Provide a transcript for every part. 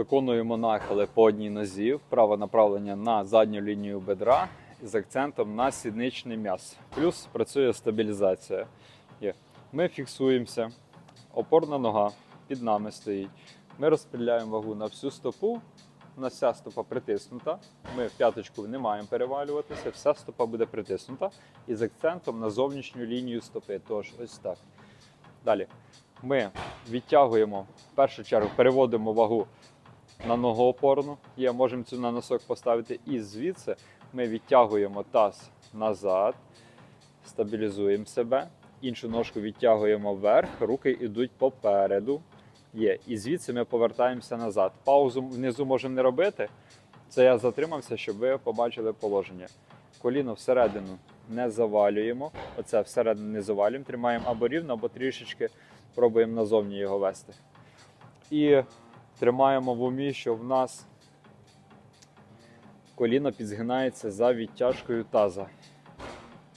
Виконуємо нахили по одній нозі, вправе направлення на задню лінію бедра з акцентом на сідничне м'ясо. Плюс працює стабілізація. Ми фіксуємося, опорна нога під нами стоїть. Ми розподіляємо вагу на всю стопу. У нас вся стопа притиснута. Ми в п'яточку не маємо перевалюватися, вся стопа буде притиснута і з акцентом на зовнішню лінію стопи. Тож ось так. Далі. Ми відтягуємо, в першу чергу переводимо вагу на ногу опорну. Є, можемо цю на носок поставити. І звідси ми відтягуємо таз назад, стабілізуємо себе. Іншу ножку відтягуємо вверх, руки йдуть попереду. Є. І звідси ми повертаємося назад. Паузу внизу можемо не робити. Це я затримався, щоб ви побачили положення. Коліно всередину не завалюємо. Оце всередину не завалюємо. Тримаємо або рівно, або трішечки пробуємо назовні його вести. І тримаємо в умі, що в нас коліно підзгинається за відтяжкою таза.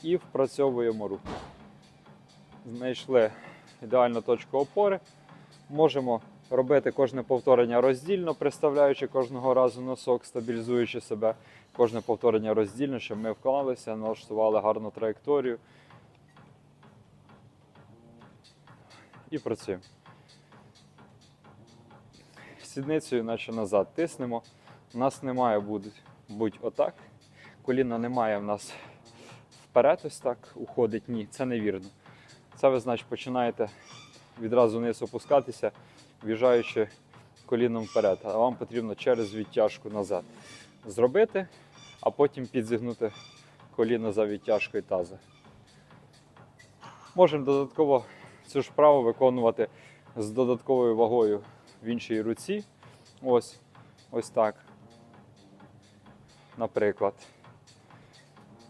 І впрацьовуємо рух. Знайшли ідеальну точку опори. Можемо робити кожне повторення роздільно, приставляючи кожного разу носок, стабілізуючи себе. Кожне повторення роздільно, щоб ми вклалися, налаштували гарну траєкторію. І працюємо. Сідницею, наче назад тиснемо. У нас не має бути отак. Коліна немає в нас вперед, ось так уходить. Ні, це невірно. Це ви, значить, починаєте відразу вниз опускатися, в'їжджаючи коліном вперед. А вам потрібно через відтяжку назад зробити, а потім підзігнути коліно за відтяжкою таза. Можемо додатково цю ж вправу виконувати з додатковою вагою в іншій руці. Ось, ось так. Наприклад.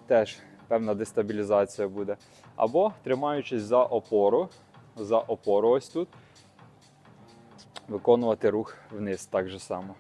Теж певна дестабілізація буде. Або тримаючись за опору, за опору ось тут, виконувати рух вниз так же само.